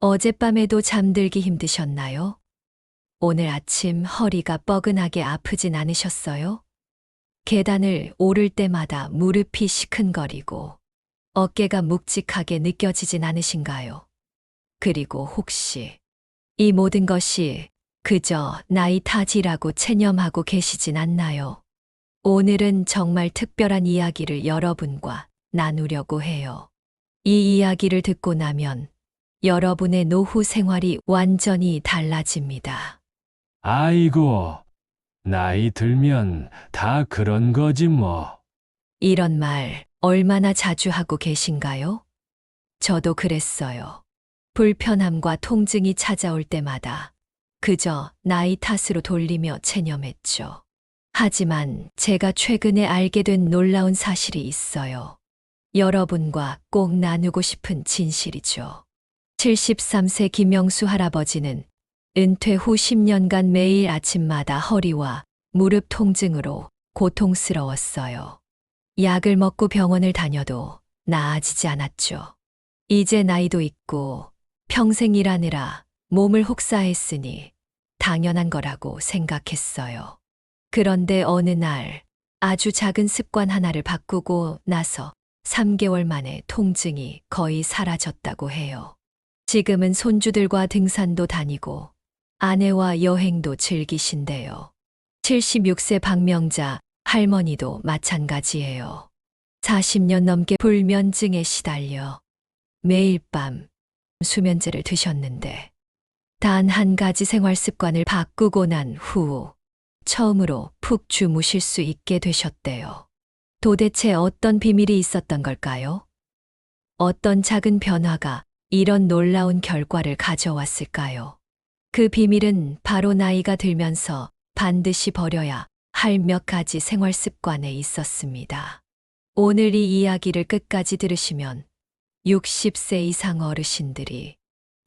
어젯밤에도 잠들기 힘드셨나요? 오늘 아침 허리가 뻐근하게 아프진 않으셨어요? 계단을 오를 때마다 무릎이 시큰거리고 어깨가 묵직하게 느껴지진 않으신가요? 그리고 혹시 이 모든 것이 그저 나이 탓이라고 체념하고 계시진 않나요? 오늘은 정말 특별한 이야기를 여러분과 나누려고 해요. 이 이야기를 듣고 나면 여러분의 노후 생활이 완전히 달라집니다. 아이고, 나이 들면 다 그런 거지 뭐. 이런 말 얼마나 자주 하고 계신가요? 저도 그랬어요. 불편함과 통증이 찾아올 때마다 그저 나이 탓으로 돌리며 체념했죠. 하지만 제가 최근에 알게 된 놀라운 사실이 있어요. 여러분과 꼭 나누고 싶은 진실이죠. 73세 김영수 할아버지는 은퇴 후 10년간 매일 아침마다 허리와 무릎 통증으로 고통스러웠어요. 약을 먹고 병원을 다녀도 나아지지 않았죠. 이제 나이도 있고 평생 일하느라 몸을 혹사했으니 당연한 거라고 생각했어요. 그런데 어느 날 아주 작은 습관 하나를 바꾸고 나서 3개월 만에 통증이 거의 사라졌다고 해요. 지금은 손주들과 등산도 다니고 아내와 여행도 즐기신대요. 76세 박명자 할머니도 마찬가지예요. 40년 넘게 불면증에 시달려 매일 밤 수면제를 드셨는데 단 한 가지 생활 습관을 바꾸고 난 후 처음으로 푹 주무실 수 있게 되셨대요. 도대체 어떤 비밀이 있었던 걸까요? 어떤 작은 변화가 이런 놀라운 결과를 가져왔을까요? 그 비밀은 바로 나이가 들면서 반드시 버려야 할 몇 가지 생활 습관에 있었습니다. 오늘 이 이야기를 끝까지 들으시면 60세 이상 어르신들이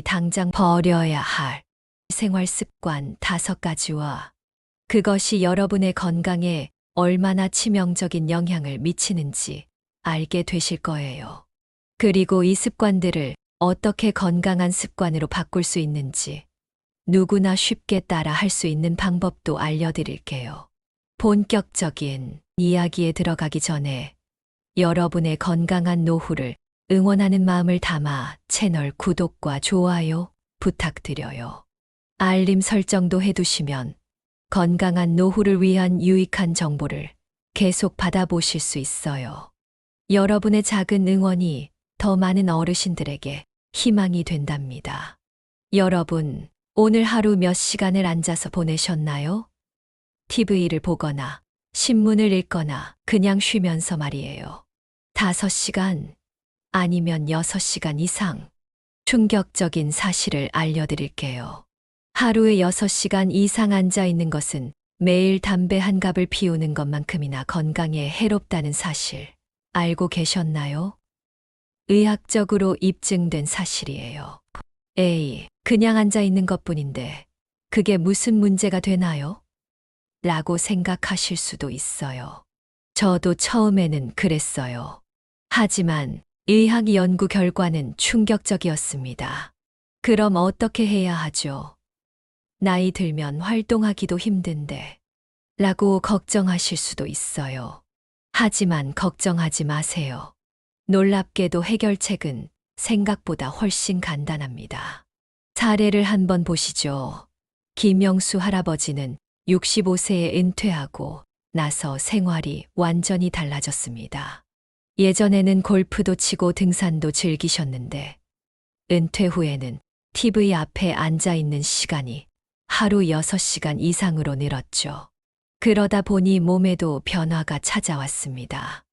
당장 버려야 할 생활 습관 다섯 가지와 그것이 여러분의 건강에 얼마나 치명적인 영향을 미치는지 알게 되실 거예요. 그리고 이 습관들을 어떻게 건강한 습관으로 바꿀 수 있는지 누구나 쉽게 따라 할 수 있는 방법도 알려드릴게요. 본격적인 이야기에 들어가기 전에 여러분의 건강한 노후를 응원하는 마음을 담아 채널 구독과 좋아요 부탁드려요. 알림 설정도 해두시면 건강한 노후를 위한 유익한 정보를 계속 받아보실 수 있어요. 여러분의 작은 응원이 더 많은 어르신들에게 희망이 된답니다. 여러분, 오늘 하루 몇 시간을 앉아서 보내셨나요? TV를 보거나 신문을 읽거나 그냥 쉬면서 말이에요. 5시간 아니면 6시간 이상 충격적인 사실을 알려드릴게요. 하루에 6시간 이상 앉아 있는 것은 매일 담배 한 갑을 피우는 것만큼이나 건강에 해롭다는 사실 알고 계셨나요? 의학적으로 입증된 사실이에요. 에이, 그냥 앉아 있는 것 뿐인데 그게 무슨 문제가 되나요? 라고 생각하실 수도 있어요. 저도 처음에는 그랬어요. 하지만 의학 연구 결과는 충격적이었습니다. 그럼 어떻게 해야 하죠? 나이 들면 활동하기도 힘든데 라고 걱정하실 수도 있어요. 하지만 걱정하지 마세요. 놀랍게도 해결책은 생각보다 훨씬 간단합니다. 사례를 한번 보시죠. 김영수 할아버지는 65세에 은퇴하고 나서 생활이 완전히 달라졌습니다. 예전에는 골프도 치고 등산도 즐기셨는데 은퇴 후에는 TV 앞에 앉아 있는 시간이 하루 6시간 이상으로 늘었죠. 그러다 보니 몸에도 변화가 찾아왔습니다.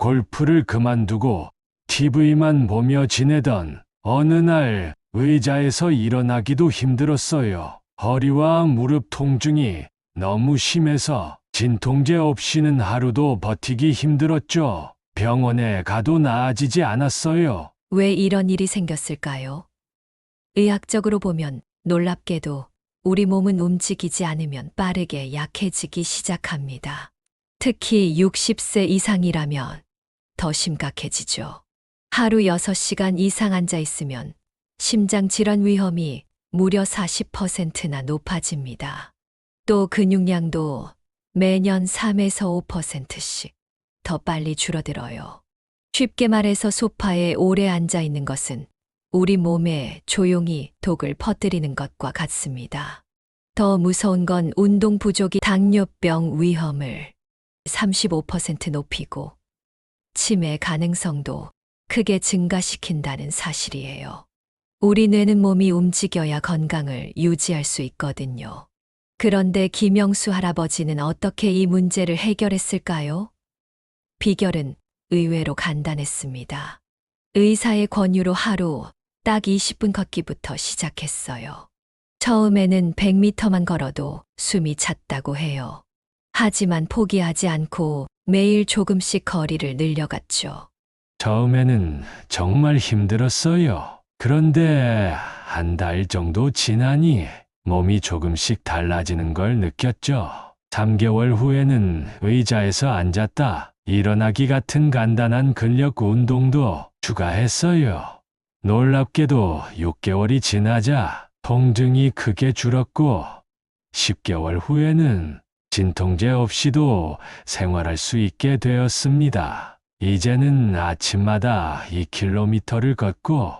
골프를 그만두고 TV만 보며 지내던 어느 날 의자에서 일어나기도 힘들었어요. 허리와 무릎 통증이 너무 심해서 진통제 없이는 하루도 버티기 힘들었죠. 병원에 가도 나아지지 않았어요. 왜 이런 일이 생겼을까요? 의학적으로 보면 놀랍게도 우리 몸은 움직이지 않으면 빠르게 약해지기 시작합니다. 특히 60세 이상이라면 더 심각해지죠. 하루 6시간 이상 앉아 있으면 심장 질환 위험이 무려 40%나 높아집니다. 또 근육량도 매년 3에서 5%씩 더 빨리 줄어들어요. 쉽게 말해서 소파에 오래 앉아 있는 것은 우리 몸에 조용히 독을 퍼뜨리는 것과 같습니다. 더 무서운 건 운동 부족이 당뇨병 위험을 35% 높이고 치매 가능성도 크게 증가시킨다는 사실이에요. 우리 뇌는 몸이 움직여야 건강을 유지할 수 있거든요. 그런데 김영수 할아버지는 어떻게 이 문제를 해결했을까요? 비결은 의외로 간단했습니다. 의사의 권유로 하루 딱 20분 걷기부터 시작했어요. 처음에는 100m만 걸어도 숨이 찼다고 해요. 하지만 포기하지 않고 매일 조금씩 거리를 늘려갔죠. 처음에는 정말 힘들었어요. 그런데 한 달 정도 지나니 몸이 조금씩 달라지는 걸 느꼈죠. 3개월 후에는 의자에서 앉았다 일어나기 같은 간단한 근력 운동도 추가했어요. 놀랍게도 6개월이 지나자 통증이 크게 줄었고 10개월 후에는 진통제 없이도 생활할 수 있게 되었습니다. 이제는 아침마다 2km를 걷고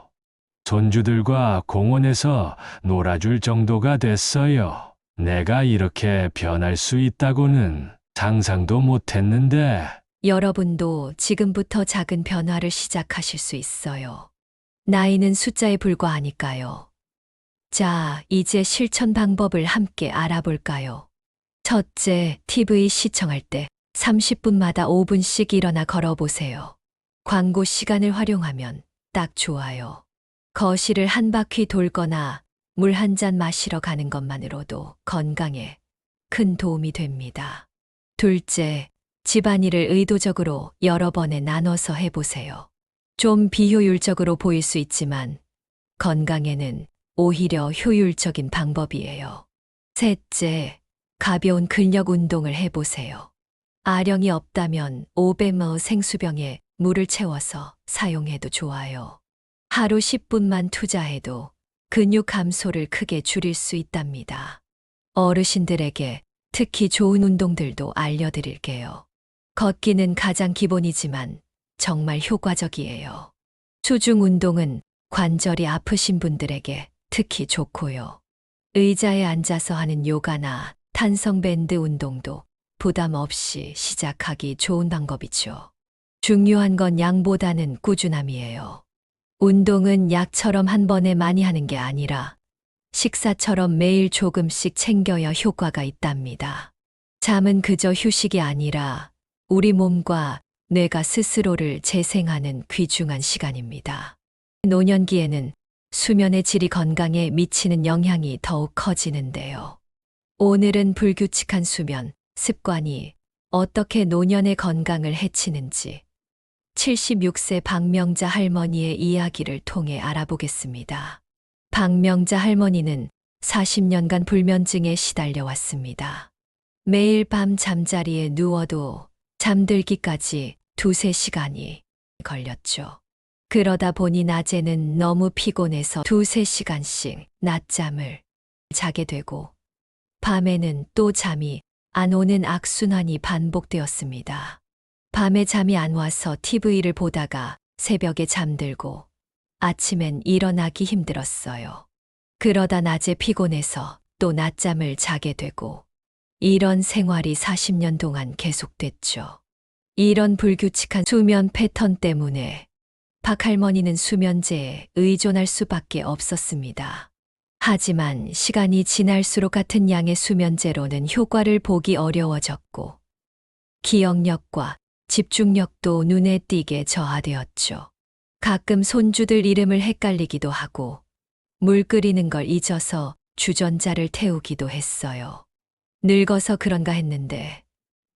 손주들과 공원에서 놀아줄 정도가 됐어요. 내가 이렇게 변할 수 있다고는 상상도 못했는데 여러분도 지금부터 작은 변화를 시작하실 수 있어요. 나이는 숫자에 불과하니까요. 자, 이제 실천 방법을 함께 알아볼까요? 첫째, TV 시청할 때 30분마다 5분씩 일어나 걸어보세요. 광고 시간을 활용하면 딱 좋아요. 거실을 한 바퀴 돌거나 물 한 잔 마시러 가는 것만으로도 건강에 큰 도움이 됩니다. 둘째, 집안일을 의도적으로 여러 번에 나눠서 해보세요. 좀 비효율적으로 보일 수 있지만 건강에는 오히려 효율적인 방법이에요. 셋째, 가벼운 근력 운동을 해보세요. 아령이 없다면 500ml 생수병에 물을 채워서 사용해도 좋아요. 하루 10분만 투자해도 근육 감소를 크게 줄일 수 있답니다. 어르신들에게 특히 좋은 운동들도 알려드릴게요. 걷기는 가장 기본이지만 정말 효과적이에요. 수중 운동은 관절이 아프신 분들에게 특히 좋고요. 의자에 앉아서 하는 요가나 탄성밴드 운동도 부담 없이 시작하기 좋은 방법이죠. 중요한 건 양보다는 꾸준함이에요. 운동은 약처럼 한 번에 많이 하는 게 아니라 식사처럼 매일 조금씩 챙겨야 효과가 있답니다. 잠은 그저 휴식이 아니라 우리 몸과 뇌가 스스로를 재생하는 귀중한 시간입니다. 노년기에는 수면의 질이 건강에 미치는 영향이 더욱 커지는데요. 오늘은 불규칙한 수면, 습관이 어떻게 노년의 건강을 해치는지 76세 박명자 할머니의 이야기를 통해 알아보겠습니다. 박명자 할머니는 40년간 불면증에 시달려 왔습니다. 매일 밤 잠자리에 누워도 잠들기까지 두세 시간이 걸렸죠. 그러다 보니 낮에는 너무 피곤해서 두세 시간씩 낮잠을 자게 되고 밤에는 또 잠이 안 오는 악순환이 반복되었습니다. 밤에 잠이 안 와서 TV를 보다가 새벽에 잠들고 아침엔 일어나기 힘들었어요. 그러다 낮에 피곤해서 또 낮잠을 자게 되고 이런 생활이 40년 동안 계속됐죠. 이런 불규칙한 수면 패턴 때문에 박할머니는 수면제에 의존할 수밖에 없었습니다. 하지만 시간이 지날수록 같은 양의 수면제로는 효과를 보기 어려워졌고 기억력과 집중력도 눈에 띄게 저하되었죠. 가끔 손주들 이름을 헷갈리기도 하고 물 끓이는 걸 잊어서 주전자를 태우기도 했어요. 늙어서 그런가 했는데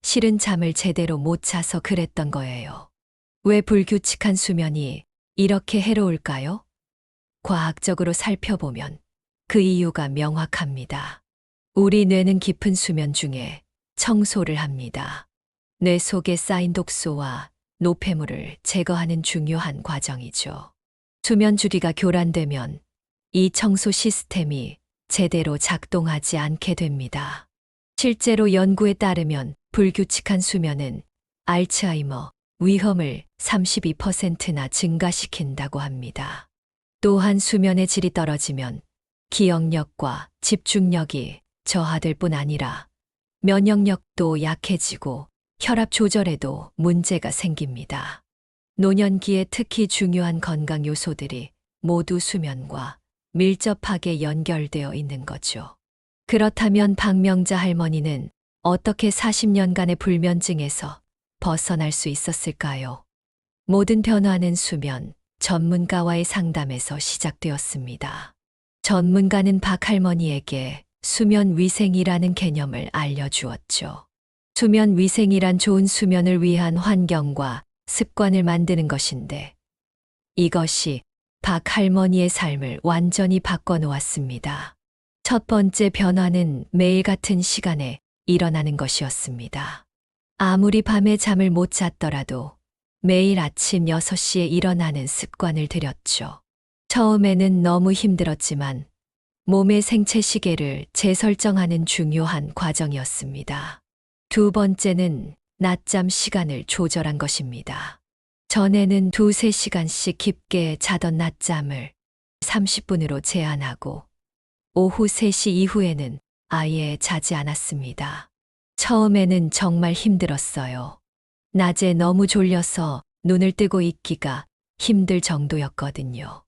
실은 잠을 제대로 못 자서 그랬던 거예요. 왜 불규칙한 수면이 이렇게 해로울까요? 과학적으로 살펴보면 그 이유가 명확합니다. 우리 뇌는 깊은 수면 중에 청소를 합니다. 뇌 속에 쌓인 독소와 노폐물을 제거하는 중요한 과정이죠. 수면 주기가 교란되면 이 청소 시스템이 제대로 작동하지 않게 됩니다. 실제로 연구에 따르면 불규칙한 수면은 알츠하이머 위험을 32%나 증가시킨다고 합니다. 또한 수면의 질이 떨어지면 기억력과 집중력이 저하될 뿐 아니라 면역력도 약해지고 혈압 조절에도 문제가 생깁니다. 노년기에 특히 중요한 건강 요소들이 모두 수면과 밀접하게 연결되어 있는 거죠. 그렇다면 박명자 할머니는 어떻게 40년간의 불면증에서 벗어날 수 있었을까요? 모든 변화는 수면 전문가와의 상담에서 시작되었습니다. 전문가는 박 할머니에게 수면 위생이라는 개념을 알려주었죠. 수면 위생이란 좋은 수면을 위한 환경과 습관을 만드는 것인데 이것이 박 할머니의 삶을 완전히 바꿔놓았습니다. 첫 번째 변화는 매일 같은 시간에 일어나는 것이었습니다. 아무리 밤에 잠을 못 잤더라도 매일 아침 6시에 일어나는 습관을 들였죠. 처음에는 너무 힘들었지만 몸의 생체 시계를 재설정하는 중요한 과정이었습니다. 두 번째는 낮잠 시간을 조절한 것입니다. 전에는 두세 시간씩 깊게 자던 낮잠을 30분으로 제한하고 오후 3시 이후에는 아예 자지 않았습니다. 처음에는 정말 힘들었어요. 낮에 너무 졸려서 눈을 뜨고 있기가 힘들 정도였거든요.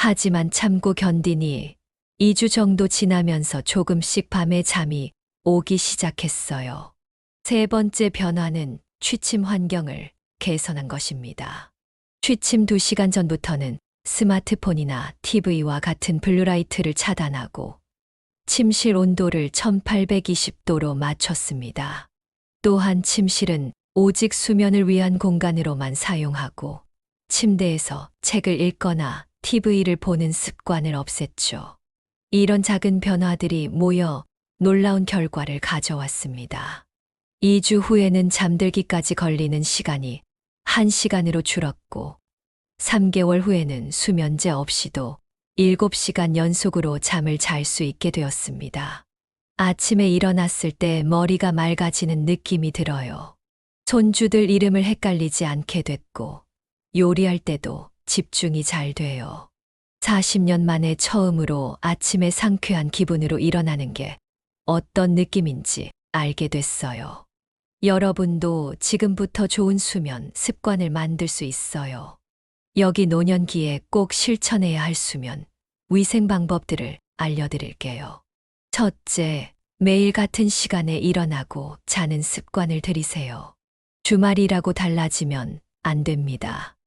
하지만 참고 견디니 2주 정도 지나면서 조금씩 밤에 잠이 오기 시작했어요. 세 번째 변화는 취침 환경을 개선한 것입니다. 취침 2시간 전부터는 스마트폰이나 TV와 같은 블루라이트를 차단하고 침실 온도를 1820도로 맞췄습니다. 또한 침실은 오직 수면을 위한 공간으로만 사용하고 침대에서 책을 읽거나 TV를 보는 습관을 없앴죠. 이런 작은 변화들이 모여 놀라운 결과를 가져왔습니다. 2주 후에는 잠들기까지 걸리는 시간이 1시간으로 줄었고 3개월 후에는 수면제 없이도 7시간 연속으로 잠을 잘 수 있게 되었습니다. 아침에 일어났을 때 머리가 맑아지는 느낌이 들어요. 손주들 이름을 헷갈리지 않게 됐고 요리할 때도 집중이 잘 돼요. 40년 만에 처음으로 아침에 상쾌한 기분으로 일어나는 게 어떤 느낌인지 알게 됐어요. 여러분도 지금부터 좋은 수면 습관을 만들 수 있어요. 여기 노년기에 꼭 실천해야 할 수면, 위생 방법들을 알려드릴게요. 첫째, 매일 같은 시간에 일어나고 자는 습관을 들이세요. 주말이라고 달라지면 안 됩니다.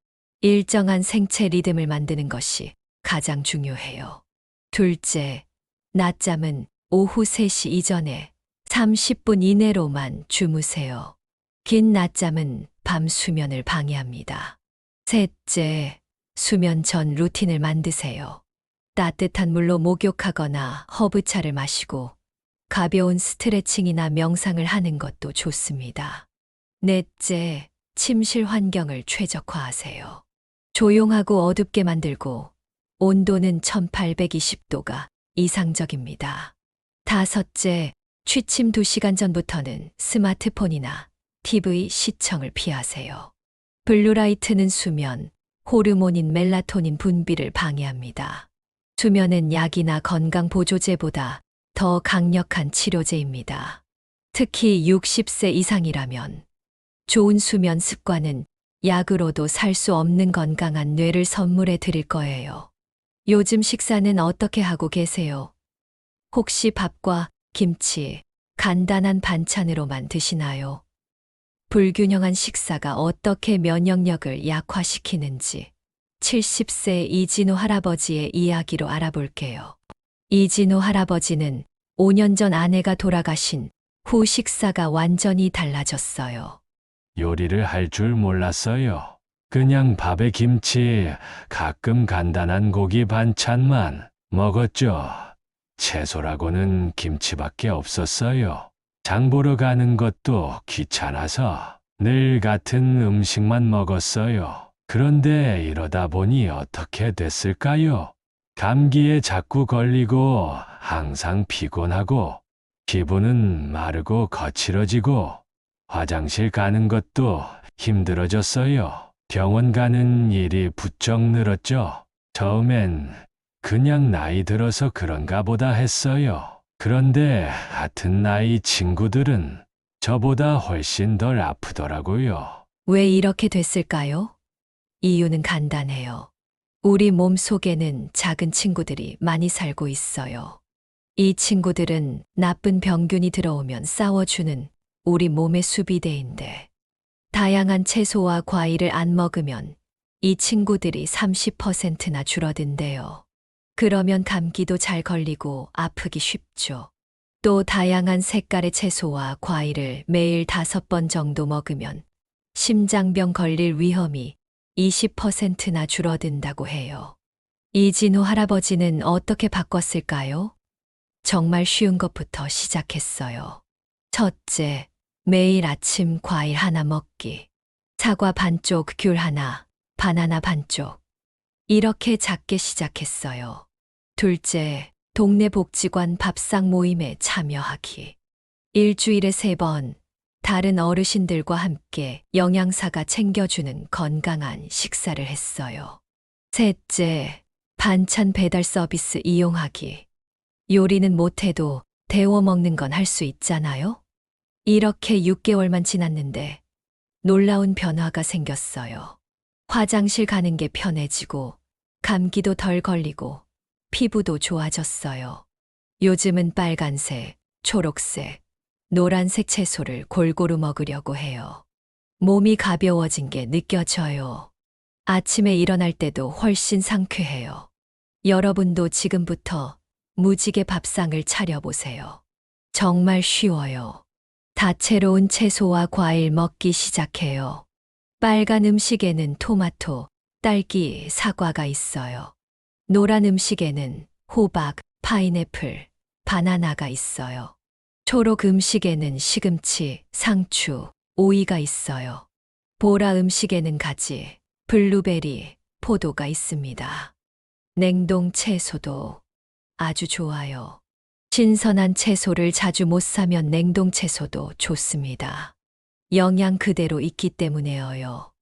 일정한 생체 리듬을 만드는 것이 가장 중요해요. 둘째, 낮잠은 오후 3시 이전에 30분 이내로만 주무세요. 긴 낮잠은 밤 수면을 방해합니다. 셋째, 수면 전 루틴을 만드세요. 따뜻한 물로 목욕하거나 허브차를 마시고 가벼운 스트레칭이나 명상을 하는 것도 좋습니다. 넷째, 침실 환경을 최적화하세요. 조용하고 어둡게 만들고 온도는 1820도가 이상적입니다. 다섯째, 취침 2시간 전부터는 스마트폰이나 TV 시청을 피하세요. 블루라이트는 수면, 호르몬인 멜라토닌 분비를 방해합니다. 수면은 약이나 건강 보조제보다 더 강력한 치료제입니다. 특히 60세 이상이라면 좋은 수면 습관은 약으로도 살 수 없는 건강한 뇌를 선물해 드릴 거예요. 요즘 식사는 어떻게 하고 계세요? 혹시 밥과 김치, 간단한 반찬으로만 드시나요? 불균형한 식사가 어떻게 면역력을 약화시키는지 70세 이진호 할아버지의 이야기로 알아볼게요. 이진호 할아버지는 5년 전 아내가 돌아가신 후 식사가 완전히 달라졌어요. 요리를 할 줄 몰랐어요. 그냥 밥에 김치, 가끔 간단한 고기 반찬만 먹었죠. 채소라고는 김치밖에 없었어요. 장 보러 가는 것도 귀찮아서 늘 같은 음식만 먹었어요. 그런데 이러다 보니 어떻게 됐을까요? 감기에 자꾸 걸리고 항상 피곤하고 피부는 마르고 거칠어지고 화장실 가는 것도 힘들어졌어요. 병원 가는 일이 부쩍 늘었죠. 처음엔 그냥 나이 들어서 그런가 보다 했어요. 그런데 같은 나이 친구들은 저보다 훨씬 덜 아프더라고요. 왜 이렇게 됐을까요? 이유는 간단해요. 우리 몸 속에는 작은 친구들이 많이 살고 있어요. 이 친구들은 나쁜 병균이 들어오면 싸워주는 우리 몸의 수비대인데, 다양한 채소와 과일을 안 먹으면 이 친구들이 30%나 줄어든대요. 그러면 감기도 잘 걸리고 아프기 쉽죠. 또 다양한 색깔의 채소와 과일을 매일 다섯 번 정도 먹으면 심장병 걸릴 위험이 20%나 줄어든다고 해요. 이진호 할아버지는 어떻게 바꿨을까요? 정말 쉬운 것부터 시작했어요. 첫째, 매일 아침 과일 하나 먹기. 사과 반쪽, 귤 하나, 바나나 반쪽. 이렇게 작게 시작했어요. 둘째, 동네 복지관 밥상 모임에 참여하기. 일주일에 세 번, 다른 어르신들과 함께 영양사가 챙겨주는 건강한 식사를 했어요. 셋째, 반찬 배달 서비스 이용하기. 요리는 못해도 데워 먹는 건 할 수 있잖아요? 이렇게 6개월만 지났는데 놀라운 변화가 생겼어요. 화장실 가는 게 편해지고 감기도 덜 걸리고 피부도 좋아졌어요. 요즘은 빨간색, 초록색, 노란색 채소를 골고루 먹으려고 해요. 몸이 가벼워진 게 느껴져요. 아침에 일어날 때도 훨씬 상쾌해요. 여러분도 지금부터 무지개 밥상을 차려보세요. 정말 쉬워요. 다채로운 채소와 과일 먹기 시작해요. 빨간 음식에는 토마토, 딸기, 사과가 있어요. 노란 음식에는 호박, 파인애플, 바나나가 있어요. 초록 음식에는 시금치, 상추, 오이가 있어요. 보라 음식에는 가지, 블루베리, 포도가 있습니다. 냉동 채소도 아주 좋아요. 신선한 채소를 자주 못 사면 냉동 채소도 좋습니다. 영양 그대로 있기 때문에요.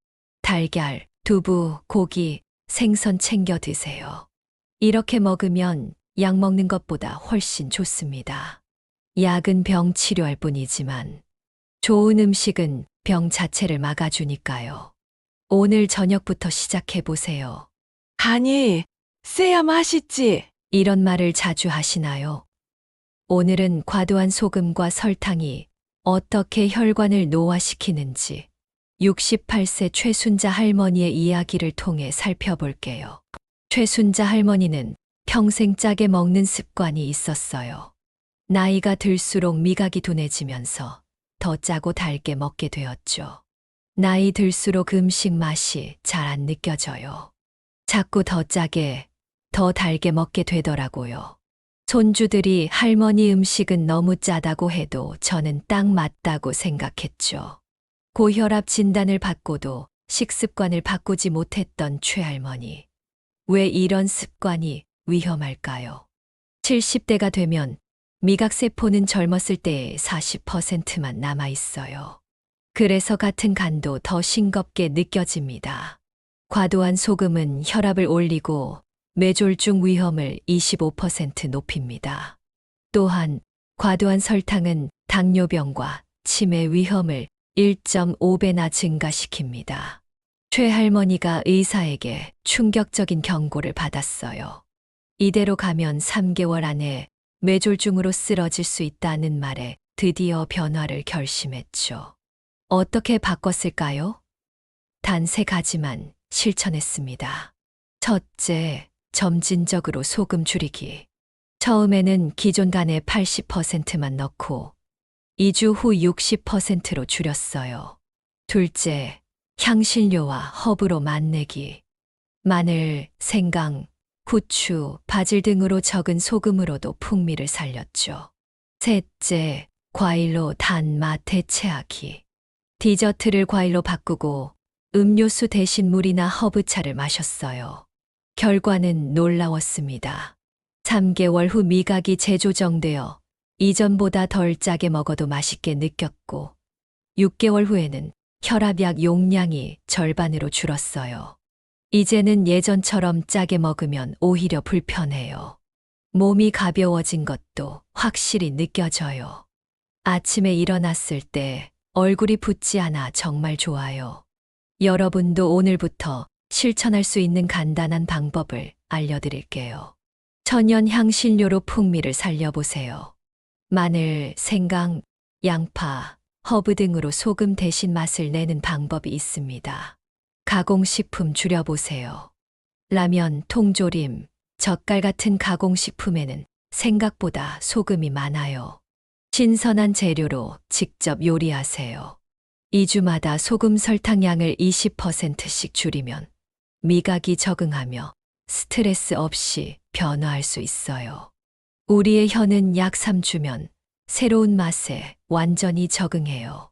달걀, 두부, 고기, 생선 챙겨 드세요. 이렇게 먹으면 약 먹는 것보다 훨씬 좋습니다. 약은 병 치료할 뿐이지만 좋은 음식은 병 자체를 막아주니까요. 오늘 저녁부터 시작해 보세요. 아니, 쎄야 맛있지? 이런 말을 자주 하시나요? 오늘은 과도한 소금과 설탕이 어떻게 혈관을 노화시키는지 68세 최순자 할머니의 이야기를 통해 살펴볼게요. 최순자 할머니는 평생 짜게 먹는 습관이 있었어요. 나이가 들수록 미각이 둔해지면서 더 짜고 달게 먹게 되었죠. 나이 들수록 음식 맛이 잘 안 느껴져요. 자꾸 더 짜게, 더 달게 먹게 되더라고요. 손주들이 할머니 음식은 너무 짜다고 해도 저는 딱 맞다고 생각했죠. 고혈압 진단을 받고도 식습관을 바꾸지 못했던 최할머니. 왜 이런 습관이 위험할까요? 70대가 되면 미각세포는 젊었을 때의 40%만 남아 있어요. 그래서 같은 간도 더 싱겁게 느껴집니다. 과도한 소금은 혈압을 올리고 뇌졸중 위험을 25% 높입니다. 또한 과도한 설탕은 당뇨병과 치매 위험을 1.5배나 증가시킵니다. 최할머니가 의사에게 충격적인 경고를 받았어요. 이대로 가면 3개월 안에 뇌졸중으로 쓰러질 수 있다는 말에 드디어 변화를 결심했죠. 어떻게 바꿨을까요? 단 세 가지만 실천했습니다. 첫째, 점진적으로 소금 줄이기. 처음에는 기존 간의 80%만 넣고 2주 후 60%로 줄였어요. 둘째, 향신료와 허브로 맛내기. 마늘, 생강, 후추, 바질 등으로 적은 소금으로도 풍미를 살렸죠. 셋째, 과일로 단맛 대체하기. 디저트를 과일로 바꾸고 음료수 대신 물이나 허브차를 마셨어요. 결과는 놀라웠습니다. 3개월 후 미각이 재조정되어 이전보다 덜 짜게 먹어도 맛있게 느꼈고 6개월 후에는 혈압약 용량이 절반으로 줄었어요. 이제는 예전처럼 짜게 먹으면 오히려 불편해요. 몸이 가벼워진 것도 확실히 느껴져요. 아침에 일어났을 때 얼굴이 붓지 않아 정말 좋아요. 여러분도 오늘부터 실천할 수 있는 간단한 방법을 알려드릴게요. 천연 향 신료로 풍미를 살려보세요. 마늘, 생강, 양파, 허브 등으로 소금 대신 맛을 내는 방법이 있습니다. 가공식품 줄여보세요. 라면, 통조림, 젓갈 같은 가공식품에는 생각보다 소금이 많아요. 신선한 재료로 직접 요리하세요. 2주마다 소금 설탕 양을 20%씩 줄이면 미각이 적응하며 스트레스 없이 변화할 수 있어요. 우리의 혀는 약 3주면 새로운 맛에 완전히 적응해요.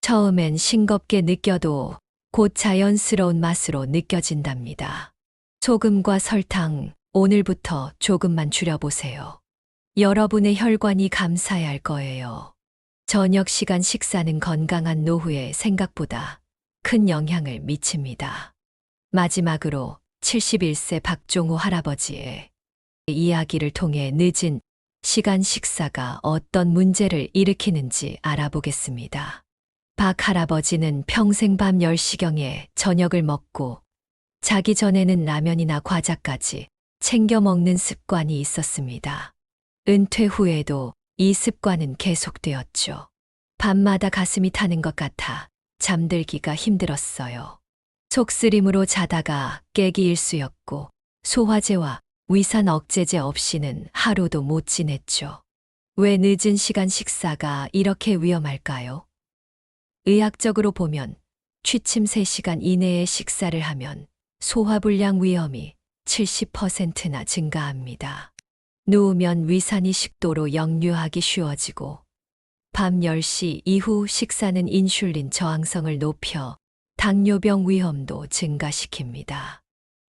처음엔 싱겁게 느껴도 곧 자연스러운 맛으로 느껴진답니다. 소금과 설탕, 오늘부터 조금만 줄여보세요. 여러분의 혈관이 감사해야 할 거예요. 저녁 시간 식사는 건강한 노후에 생각보다 큰 영향을 미칩니다. 마지막으로 71세 박종호 할아버지의 이야기를 통해 늦은 시간 식사가 어떤 문제를 일으키는지 알아보겠습니다. 박 할아버지는 평생 밤 10시경에 저녁을 먹고 자기 전에는 라면이나 과자까지 챙겨 먹는 습관이 있었습니다. 은퇴 후에도 이 습관은 계속되었죠. 밤마다 가슴이 타는 것 같아 잠들기가 힘들었어요. 속쓰림으로 자다가 깨기 일수였고 소화제와 위산 억제제 없이는 하루도 못 지냈죠. 왜 늦은 시간 식사가 이렇게 위험할까요? 의학적으로 보면 취침 3시간 이내에 식사를 하면 소화불량 위험이 70%나 증가합니다. 누우면 위산이 식도로 역류하기 쉬워지고 밤 10시 이후 식사는 인슐린 저항성을 높여 당뇨병 위험도 증가시킵니다.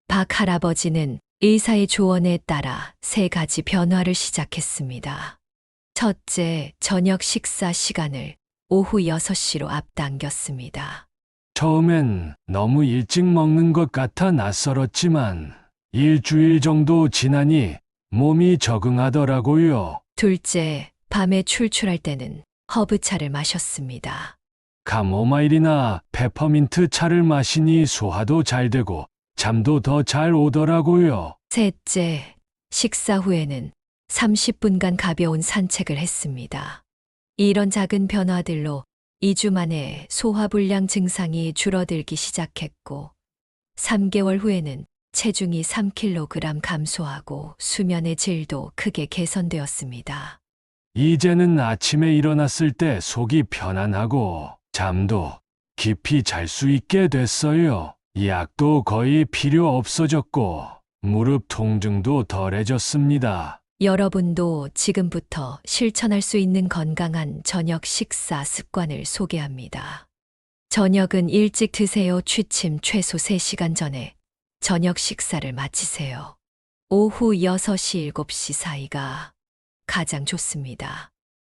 박 할아버지는 의사의 조언에 따라 세 가지 변화를 시작했습니다. 첫째, 저녁 식사 시간을 오후 6시로 앞당겼습니다. 처음엔 너무 일찍 먹는 것 같아 낯설었지만 일주일 정도 지나니 몸이 적응하더라고요. 둘째, 밤에 출출할 때는 허브차를 마셨습니다. 카모마일이나 페퍼민트 차를 마시니 소화도 잘 되고 잠도 더 잘 오더라고요. 셋째, 식사 후에는 30분간 가벼운 산책을 했습니다. 이런 작은 변화들로 2주 만에 소화불량 증상이 줄어들기 시작했고, 3개월 후에는 체중이 3kg 감소하고 수면의 질도 크게 개선되었습니다. 이제는 아침에 일어났을 때 속이 편안하고 잠도 깊이 잘 수 있게 됐어요. 약도 거의 필요 없어졌고 무릎 통증도 덜해졌습니다. 여러분도 지금부터 실천할 수 있는 건강한 저녁 식사 습관을 소개합니다. 저녁은 일찍 드세요. 취침 최소 3시간 전에 저녁 식사를 마치세요. 오후 6시, 7시 사이가 가장 좋습니다.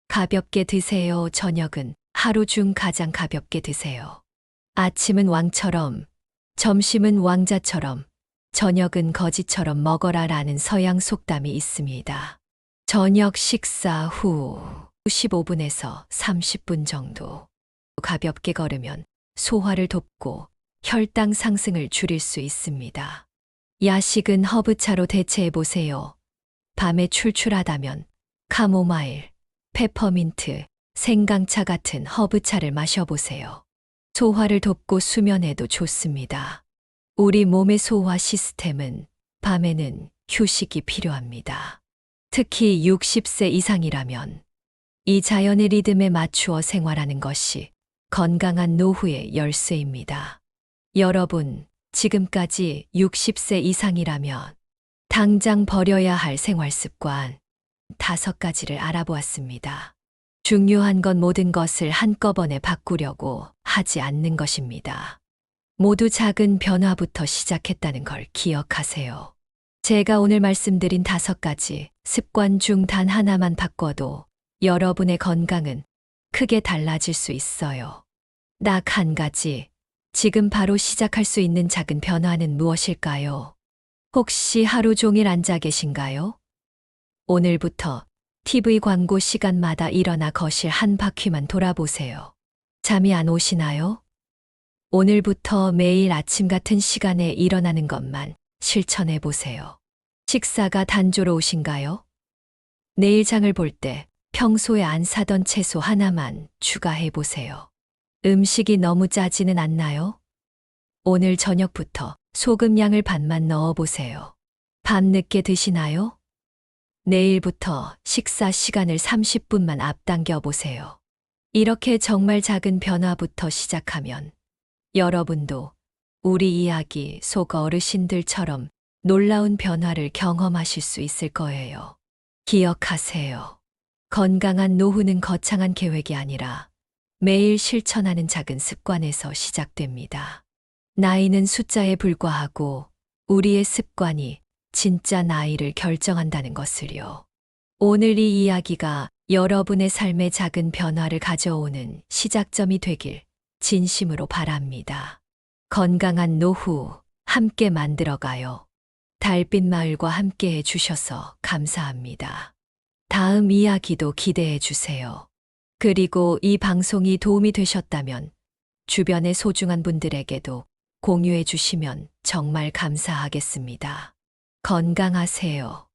가볍게 드세요. 저녁은 하루 중 가장 가볍게 드세요. 아침은 왕처럼, 점심은 왕자처럼, 저녁은 거지처럼 먹어라 라는 서양 속담이 있습니다. 저녁 식사 후 15분에서 30분 정도 가볍게 걸으면 소화를 돕고 혈당 상승을 줄일 수 있습니다. 야식은 허브차로 대체해 보세요. 밤에 출출하다면 카모마일, 페퍼민트, 생강차 같은 허브차를 마셔보세요. 소화를 돕고 수면에도 좋습니다. 우리 몸의 소화 시스템은 밤에는 휴식이 필요합니다. 특히 60세 이상이라면 이 자연의 리듬에 맞추어 생활하는 것이 건강한 노후의 열쇠입니다. 여러분, 지금까지 60세 이상이라면 당장 버려야 할 생활 습관 다섯 가지를 알아보았습니다. 중요한 건 모든 것을 한꺼번에 바꾸려고 하지 않는 것입니다. 모두 작은 변화부터 시작했다는 걸 기억하세요. 제가 오늘 말씀드린 다섯 가지 습관 중 단 하나만 바꿔도 여러분의 건강은 크게 달라질 수 있어요. 딱 한 가지. 지금 바로 시작할 수 있는 작은 변화는 무엇일까요? 혹시 하루 종일 앉아 계신가요? 오늘부터 TV 광고 시간마다 일어나 거실 한 바퀴만 돌아보세요. 잠이 안 오시나요? 오늘부터 매일 아침 같은 시간에 일어나는 것만 실천해 보세요. 식사가 단조로우신가요? 내일 장을 볼 때 평소에 안 사던 채소 하나만 추가해 보세요. 음식이 너무 짜지는 않나요? 오늘 저녁부터 소금 양을 반만 넣어 보세요. 밤늦게 드시나요? 내일부터 식사 시간을 30분만 앞당겨 보세요. 이렇게 정말 작은 변화부터 시작하면 여러분도 우리 이야기 속 어르신들처럼 놀라운 변화를 경험하실 수 있을 거예요. 기억하세요. 건강한 노후는 거창한 계획이 아니라 매일 실천하는 작은 습관에서 시작됩니다. 나이는 숫자에 불과하고 우리의 습관이 진짜 나이를 결정한다는 것을요. 오늘 이 이야기가 여러분의 삶에 작은 변화를 가져오는 시작점이 되길 진심으로 바랍니다. 건강한 노후 함께 만들어가요. 달빛 마을과 함께 해주셔서 감사합니다. 다음 이야기도 기대해 주세요. 그리고 이 방송이 도움이 되셨다면 주변의 소중한 분들에게도 공유해 주시면 정말 감사하겠습니다. 건강하세요.